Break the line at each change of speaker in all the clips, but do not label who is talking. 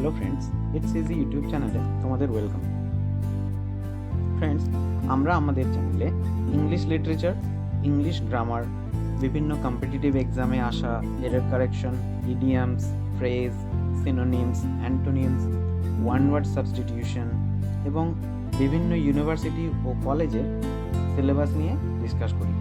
Hello friends, it's easy YouTube চ্যানেলে, তোমাদের welcome. Friends, আমরা আমাদের চ্যানেলে ইংলিশ লিটারেচার, ইংলিশ গ্রামার, বিভিন্ন কম্পিটিটিভ এক্সামে আসা error correction idioms phrase synonyms antonyms one word substitution এবং বিভিন্ন ইউনিভার্সিটি ও কলেজের সিলেবাস নিয়ে ডিসকাস করি।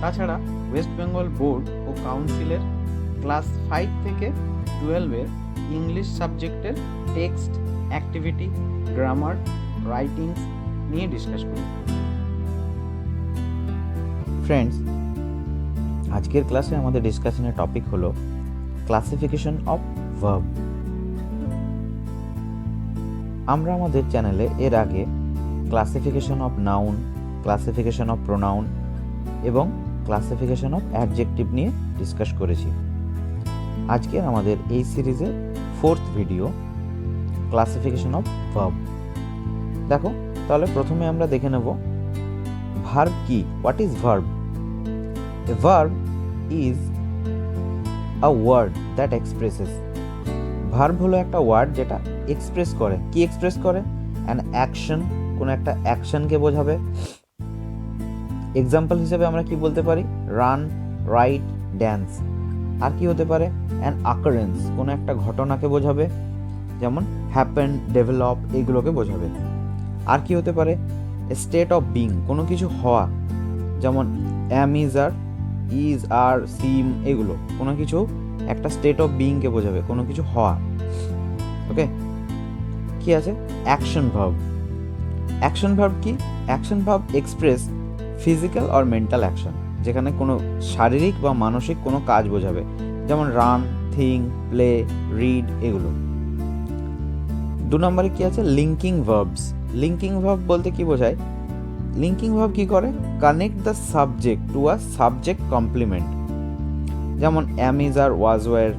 তাছাড়া ওয়েস্ট বেঙ্গল বোর্ড ও কাউন্সিলের ক্লাস ফাইভ থেকে টুয়েলভের ইংলিশ সাবজেক্টের টেক্সট, অ্যাক্টিভিটি, গ্রামার, রাইটিংস নিয়ে ডিসকাস করি।
ফ্রেন্ডস আজকের ক্লাসে আমাদের ডিসকাশনের টপিক হলো ক্লাসিফিকেশন অফ ভার্ব আমরা আমাদের চ্যানেলে এর আগে classification of noun classification of pronoun এবং ক্লাসিফিকেশন অফ অ্যাডজেক্টিভ নিয়ে ডিসকাস করেছি। আজকে আমাদের এই সিরিজের fourth video, classification of verb. দেখো, তাহলে প্রথমে আমরা দেখে নেব ভার্ব কি, what is verb? A verb is a word that expresses. Verb হলো একটা ওয়ার্ড যেটা এক্সপ্রেস করে। কি এক্সপ্রেস করে? অ্যান অ্যাকশন, কোনো একটা অ্যাকশনকে বোঝাবে। এক্সাম্পল হিসেবে আমরা কি বলতে পারি? Run, right, dance. আর কি হতে পারে? অ্যান আকারেন্স কোনো একটা ঘটনাকে বোঝাবে। যেমন হ্যাপেন ডেভেলপ এইগুলোকে বোঝাবে। আর কি হতে পারে? স্টেট অফ বিং কোনো কিছু হওয়া। যেমন am is R is are সিম এগুলো। কোনো কিছু একটা স্টেট অফ বিইংকে বোঝাবে, কোনো কিছু হওয়া। ওকে কি আছে? অ্যাকশন ভার্ব অ্যাকশন ভার্ব কি? Action verb express physical or mental action যেখানে কোনো শারীরিক বা মানসিক কোনো কাজ বোঝাবে। যেমন রান, থিং, প্লে, রিড এগুলো। দু নম্বরে কি আছে? Linking verbs. লিঙ্কিং ভার্ব বলতে কি বোঝায়? লিঙ্কিং ভার্ব কি করে? Connect the subject to a subject complement. যেমন am is are was were,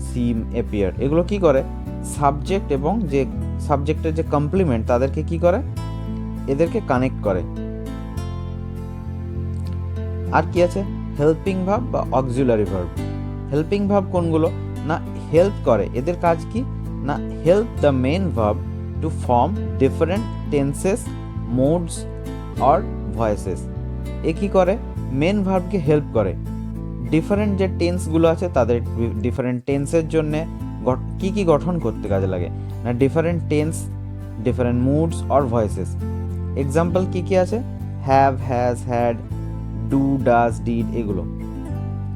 seem appear. এগুলো কি করে? সাবজেক্ট এবং যে সাবজেক্টের যে কমপ্লিমেন্ট তাদেরকে কি করে? এদেরকে কানেক্ট করে। আর কি আছে? হেল্পিং ভাব বা অক্সিলারি ভার্ব হেল্পিং ভাব কোনগুলো? না হেল্প করে। এদের কাজ কি? না help the main verb to form different tenses moods or voices এ কী করে? মেন ভার্বকে হেল্প করে। ডিফারেন্ট যে টেন্সগুলো আছে তাদের ডিফারেন্ট টেন্সের জন্যে কি কি গঠন করতে কাজে লাগে? না different tense different moods or voices example কি কি আছে? Have has had do does did এগুলো।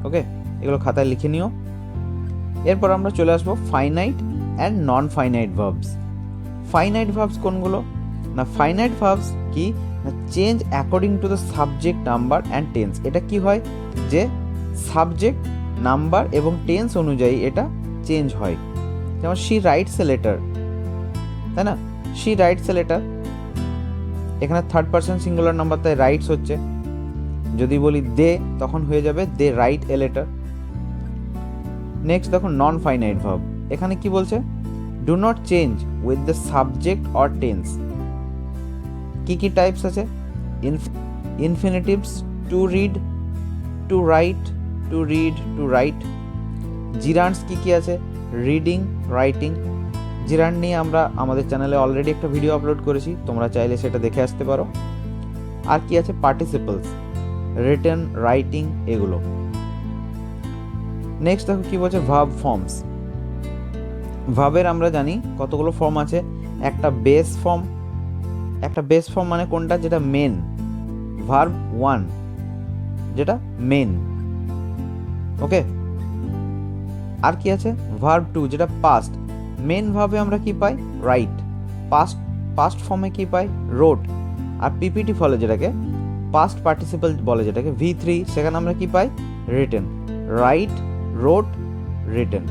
ওকে এগুলো খাতায় লিখে নিও। এরপর আমরা চলে আসব finite and non finite verbs finite verbs কোনগুলো? না ফাইনাইট ভার্বস কি? না change according to the subject number and tense এটা কি হয়? যে সাবজেক্ট নাম্বার এবং টেন্স অনুযায়ী এটা চেঞ্জ হয়। যেমন শি রাইটস এ লেটার তাই না? শি রাইটস এ লেটার এখানে থার্ড পার্সন সিঙ্গুলার নাম্বার তাই রাইটস হচ্ছে। যদি বলি দে, তখন হয়ে যাবে they write a letter. Next দেখো নন ফাইনাইট ভার্ব এখানে কি বলছে? Do not change with the subject or tense কি কি টাইপস আছে? Infinitives to read to write to read to write gerunds কি কি আছে? রিডিং রাইটিং জিরান্ড নিয়ে আমরা আমাদের চ্যানেলে অলরেডি একটা ভিডিও আপলোড করেছি, তোমরা চাইলে সেটা দেখে আসতে পারো। আর কি আছে? পার্টিসিপলস রিটেন রাইটিং এগুলো। নেক্সট দেখো কি বলছে ভাব ফর্মস ভাবের আমরা জানি কতগুলো ফর্ম আছে। একটা বেস ফর্ম একটা বেস ফর্ম মানে কোনটা? যেটা মেন ভার্ব ওয়ান যেটা মেন ওকে আর কি আছে? ভার্ব টু যেটা পাস্ট মেন ভাবে আমরা কি পাই? রাইট পাস্ট পাস্ট ফর্মে কি পাই? রোড আর পিপিটি ফলে যেটাকে পাস্ট পার্টিসিপাল বলে যেটাকে ভি থ্রি সেখানে আমরা কি পাই? রিটেন রাইট রোড রিটেন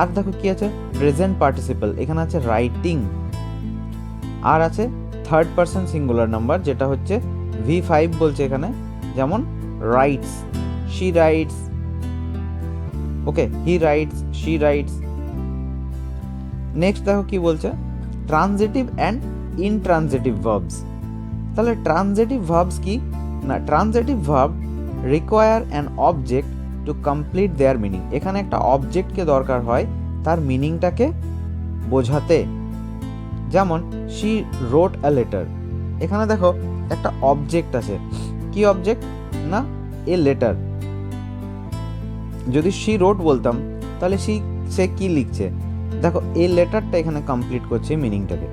আর দেখো কি আছে? প্রেজেন্ট পার্টিসিপাল এখানে আছে রাইটিং আর আছে থার্ড পার্সন সিঙ্গুলার নাম্বার যেটা হচ্ছে ভি ফাইভ বলছে এখানে, যেমন writes she writes okay he writes she writes next দেখো কি বলছে? ট্রানজিটিভ অ্যান্ড ইনট্রানজিটিভ ভার্বস তাহলে ট্রানজেটিভ ভার্বস কি? না transitive verb require an object to complete their meaning এখানে একটা অবজেক্টকে দরকার হয়, তার মিনিংটাকে বোঝাতে। যেমন শি রোট আ লেটার এখানে দেখো, একটা অবজেক্ট আছে। কি অবজেক্ট না এ লেটার যদি শি রোট বলতাম, তাহলে শি সে কি লিখছে? দেখো এই লেটারটা এখানে কমপ্লিট করছে মিনিংটাকে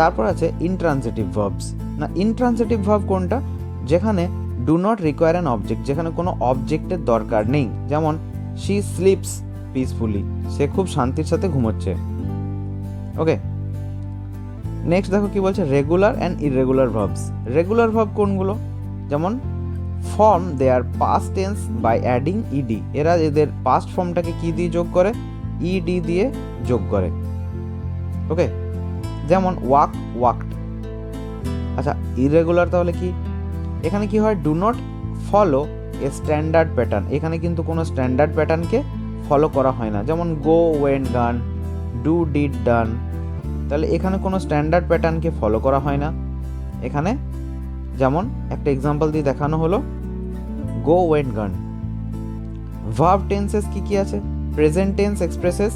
তারপর আছে ইনট্রান্সিটিভ ভার্বস না ইনট্রান্সিটিভ ভার্ব কোনটা? যেখানে do not require an object যেখানে কোনো অবজেক্টের দরকার নেই। যেমন শি স্লিপস পিসফুলি সে খুব শান্তির সাথে ঘুমোচ্ছে। ওকে নেক্সট দেখো কি বলছে regular and irregular verbs regular verb কোনগুলো? যেমন form their past tense by adding ed এরা এদের পাস্ট ফর্মটাকে কি দিয়ে যোগ করে? ইডি দিয়ে যোগ করে। ওকে যেমন ওয়াক ওয়াকড আচ্ছা ইরেগুলার তাহলে কি? এখানে কি হয়? Do not follow a standard pattern এখানে কিন্তু কোনো স্ট্যান্ডার্ড প্যাটার্নকে ফলো করা হয় না। যেমন go went gone do did done তাহলে এখানে কোনো স্ট্যান্ডার্ড প্যাটার্নকে ফলো করা হয় না। এখানে যেমন একটা এক্সাম্পল দিয়ে দেখানো হলো go went gone verb tenses কি কি আছে? Present tense expresses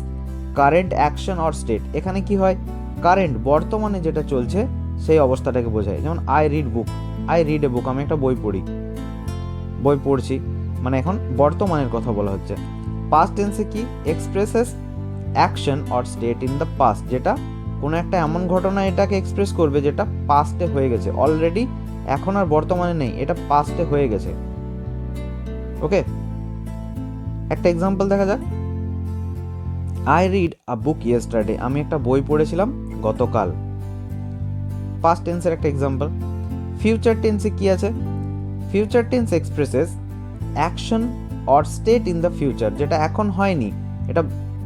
current action or state এখানে কি হয়? কারেন্ট বর্তমানে যেটা চলছে, সেই অবস্থাটাকে বোঝায়। যেমন I read book I read a book আমি একটা বই পড়ি। বই পড়ছি। মানে এখন বর্তমানের কথা বলা হচ্ছে। পাস্ট টেন্সে কি? Expresses action or state in the past যেটা কোনো একটা এমন ঘটনা এটাকে এক্সপ্রেস করবে যেটা পাস্টে হয়ে গেছে। অলরেডি এখন আর বর্তমানে নেই, এটা পাস্টে হয়ে গেছে। ওকে একটা এক্সাম্পল দেখা যাক। I read a book yesterday আমি একটা বই পড়েছিলাম গতকাল। পাস্ট টেন্সের একটা এক্সাম্পল ফিউচার টেন্সে কি আছে? Future tense expresses action or state in the future যেটা এখন হয়নি, এটা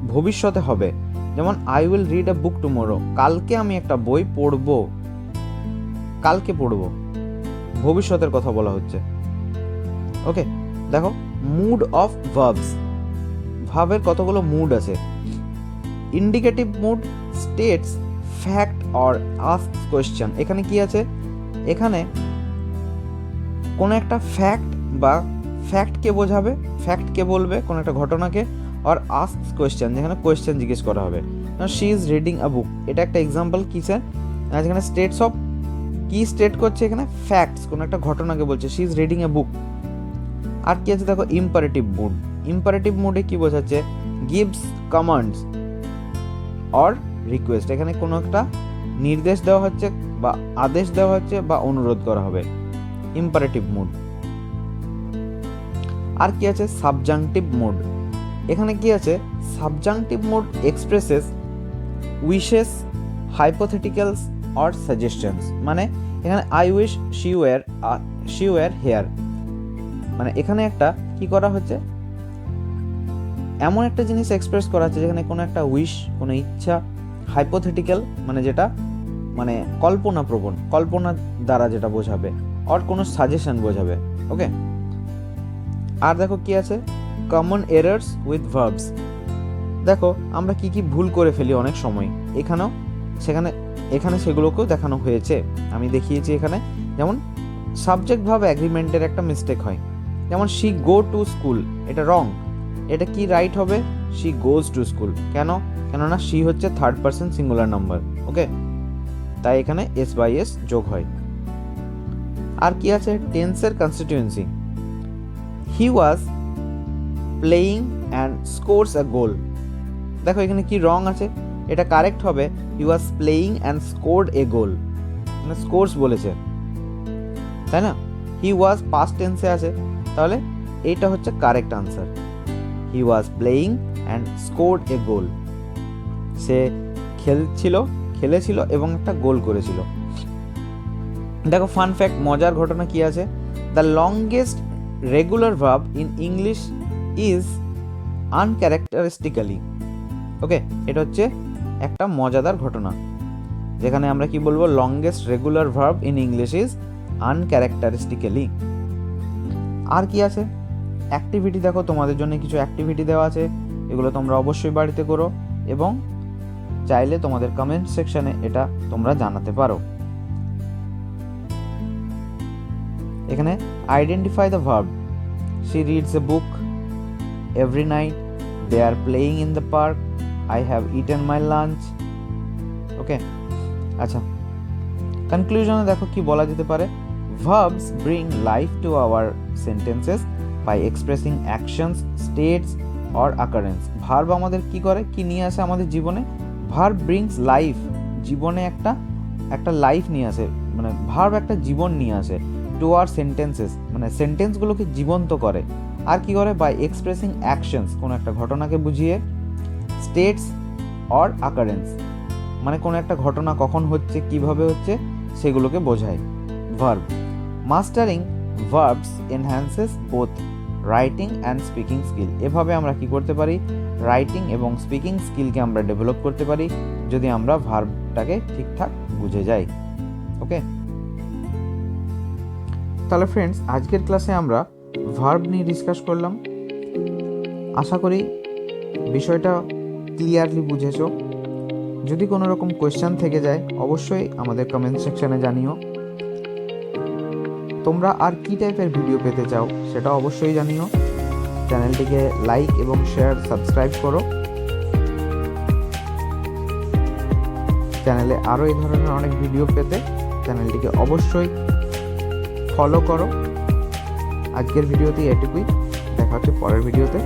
ভবিষ্যতে হবে। যেমন I will read a book tomorrow কালকে আমি একটা বই পড়ব। কালকে পড়ব। ভবিষ্যতের কথা বলা হচ্ছে। ওকে দেখো মুড অফ ভার্বস ভাবের কতগুলো মুড আছে? Indicative mood states fact or ask question এখানে কি আছে? এখানে কোনো একটা ফ্যাক্ট বা ফ্যাক্টকে বোঝাবে ফ্যাক্টকে বলবে কোনো একটা ঘটনাকে আর আস্ক কোয়েশ্চেন যেখানে কোয়েশ্চেন জিজ্ঞেস করা হবে। She is reading a book এটা একটা এক্সাম্পল কিসে যেখানে স্টেটস অফ কি স্টেট করছে এখানে? ফ্যাক্টস কোনো একটা ঘটনাকে বলছে। She is reading a book আর কি আছে দেখো? ইম্পারেটিভ মুড ইম্পারেটিভ মুডে কি বোঝাচ্ছে? গিভস কমান্ডস অর রিকোয়েস্ট এখানে কোনো একটা নির্দেশ দেওয়া হচ্ছে বা আদেশ দেওয়া হচ্ছে বা অনুরোধ করা হবে। ইম্পারেটিভ মুড আর কি আছে? সাবজাংটিভ মুড এখানে কি আছে? Subjunctive mood expresses wishes hypotheticals or suggestions মানে এখানে I wish she were she here মানে এখানে একটা কি করা হচ্ছে? এমন একটা জিনিস এক্সপ্রেস করা আছে যেখানে কোনো একটা উইশ কোনো ইচ্ছা হাইপোথেটিক্যাল মানে যেটা মানে কল্পনা প্রবণ কল্পনা দ্বারা যেটা বোঝাবে অর কোনো সাজেশন বোঝাবে ওকে আর দেখো কি আছে? কমন এরার্স উইথ ভার্বস দেখো, আমরা কি কি ভুল করে ফেলি অনেক সময়। এখানেও, সেখানে, এখানে সেগুলোকেও দেখানো হয়েছে। আমি দেখিয়েছি এখানে। যেমন সাবজেক্ট ভাব অ্যাগ্রিমেন্টের একটা মিস্টেক হয়। যেমন শি গো টু স্কুল এটা রং এটা কি রাইট হবে? শি গোজ টু স্কুল কেন? কেননা শি হচ্ছে third person singular number okay তাই এখানে এস বাই এস যোগ হয়। আর কি আছে? টেন্সের consistency he was playing and scores a goal দেখো এখানে কি রং আছে? এটা কারেক্ট হবে। He was playing and scored a goal মানে স্কোর্স বলেছে। তাই না? হি ওয়াজ পাস্ট টেন্সে আছে। তাহলে এইটা হচ্ছে correct answer he was playing and scored a goal সে খেলছিল, খেলেছিল এবং একটা গোল করেছিল। দেখো ফান ফ্যাক্ট মজার ঘটনা কি আছে? The longest regular verb in English is uncharacteristically okay এটা হচ্ছে একটা মজাদার ঘটনা। যেখানে আমরা কি বলব? Longest regular verb in English is uncharacteristically আর কি আছে? অ্যাক্টিভিটি দেখো, তোমাদের জন্য কিছু অ্যাক্টিভিটি দেওয়া আছে, এগুলো তোমরা অবশ্যই বাড়িতে করো এবং চাইলে তোমাদের কমেন্ট সেকশনে এটা তোমরা জানাতে পারো। এখানে identify the verb she reads a book every night they are playing in the park I have eaten my lunch okay আচ্ছা। কনক্লুশনে দেখো কি বলা যেতে পারে? Verbs bring life to our sentences by expressing actions states or occurrence verb আমাদের কি করে? কি নিয়ে আসে আমাদের জীবনে? ভার্ব ব্রিংস লাইফ জীবনে একটা একটা লাইফ নিয়ে আসে। মানে ভার্ব একটা জীবন নিয়ে আসে টু আর সেন্টেন্সেস মানে সেন্টেন্সগুলোকে জীবন্ত করে। আর কি করে? বাই এক্সপ্রেসিং অ্যাকশনস কোনো একটা ঘটনাকে বুঝিয়ে। স্টেটস অর আকারেন্স মানে কোনো একটা ঘটনা কখন হচ্ছে, কীভাবে হচ্ছে, সেগুলোকে বোঝায়। Verb mastering verbs enhances both writing and speaking skill এভাবে আমরা কি করতে পারি? রাইটিং এবং স্পিকিং স্কিলকে আমরা ডেভেলপ করতে পারি, যদি আমরা ভার্বটাকে ঠিকঠাক বুঝে যাই। ওকে তাহলে ফ্রেন্ডস আজকের ক্লাসে আমরা ভার্ব নিয়ে ডিসকাস করলাম। আশা করি বিষয়টা ক্লিয়ারলি বুঝেছ। যদি কোনো রকম কোয়েশ্চেন থেকে যায়, অবশ্যই আমাদের কমেন্ট সেকশানে জানিও। তোমরা আর কি টাইপের ভিডিও পেতে চাও, সেটা অবশ্যই জানিও। চ্যানেলটিকে লাইক এবং শেয়ার সাবস্ক্রাইব করো। চ্যানেলে আরও এই ধরনের অনেক ভিডিও পেতে চ্যানেলটিকে অবশ্যই ফলো করো। আজকের ভিডিওতে এটুকুই। দেখা হচ্ছে পরের ভিডিওতে